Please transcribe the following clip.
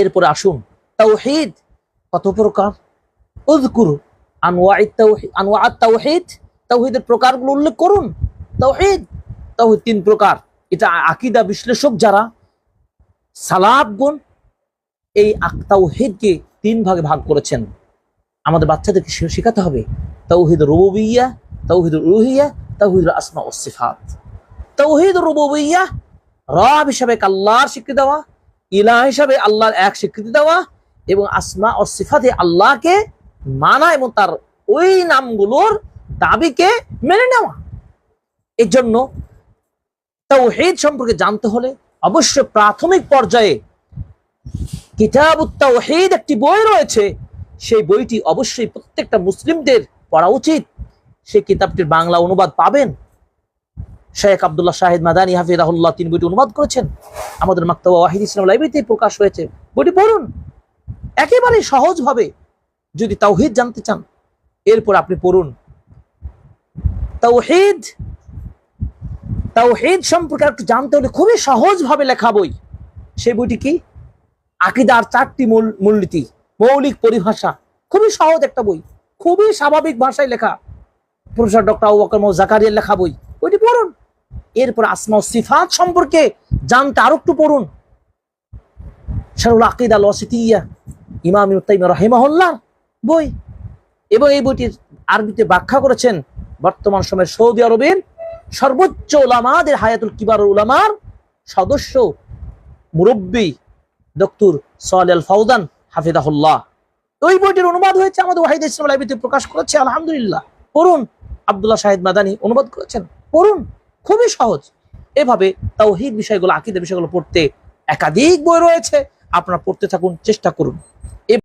এরপরে আসুন, তাওহিদ কত প্রকার? আনওয়াইত তাওহিদ, তাওহিদের প্রকারগুলো উল্লেখ করুন। তাওহিদ তাওহিদ তিন প্রকার। এটা আকীদা বিশ্লেষক যারা এই তাওহিদকে তিন ভাগে ভাগ করেছেন। আমাদের বাচ্চাদেরকে শেখাতে হবে। তাওহিদ রুবুবিয়্যা তাওহিদ উলুহিয়্যা তাওহিদ আসমা ও সিফাত তাওহিদ রুবুবিয়্যা রব হিসাবে আল্লাহর স্বীকৃতি দেওয়া ইলাহ হিসাবে আল্লাহর এক স্বীকৃতি দেওয়া এবং আসমা ও সিফাতে আল্লাহকে মানা এবং তার ওই নামগুলোর দাবিকে মেনে নেওয়া। এর জন্য তাওহিদ সম্পর্কে জানতে হলে অবশ্যই প্রাথমিক পর্যায়ে কিতাবুত তাওহিদ একটি বই রয়েছে। সেই বইটি অবশ্যই প্রত্যেকটা মুসলিমদের পড়া উচিত। সেই কিতাবটির বাংলা অনুবাদ পাবেন। শেখ আব্দুল্লাহ শাহিদ মাদানী হাফিজাহুল্লাহ তিনি বইটি অনুবাদ করেছেন। আমাদের মাক্তাবা ওয়াহিদ ইসলাম লাইব্রেরিতে প্রকাশ হয়েছে। বইটি পড়ুন। একেবারে সহজভাবে যদি তাওহিদ জানতে চান, এরপর আপনি পড়ুন। তাওহিদ তাওহিদ সম্পর্কে একটু জানতে হলে খুবই সহজভাবে লেখা বই। সেই বইটি কি? আকিদার চারটি মূল, মূলনীতি, মৌলিক পরিভাষা। খুবই সহজ একটা বই। খুবই স্বাভাবিক ভাষায় লেখা। প্রফেসর ডক্টর জাকারিয়ার লেখা বই। ওইটি পড়ুন। এরপর আসমা সিফাত সম্পর্কে জানতে আরও একটু পড়ুন। বই। এবং এই বইটির আরবিতে ব্যাখ্যা করেছেন বর্তমান সৌদি আরবের সর্বোচ্চ ওলামাদের হায়াতুল কিবার উলামার সদস্য মুরব্বী ডক্টর সোয়াল ফাউদান হাফিদাহুল্লাহ ওই বইটির অনুবাদ হয়েছে আমাদের ওয়াহিদ ইসলাম লাইব্রেরিতে প্রকাশ করেছে, আলহামদুলিল্লাহ। পড়ুন, আব্দুল্লাহ শাহিদ মাদানি অনুবাদ করেছেন। পড়ুন। খুবই সহজ। এভাবে তাওহিদ বিষয়গুলো আকিদের বিষয়গুলো পড়তে একাধিক বই রয়েছে। আপনারা পড়তে থাকুন, চেষ্টা করুন।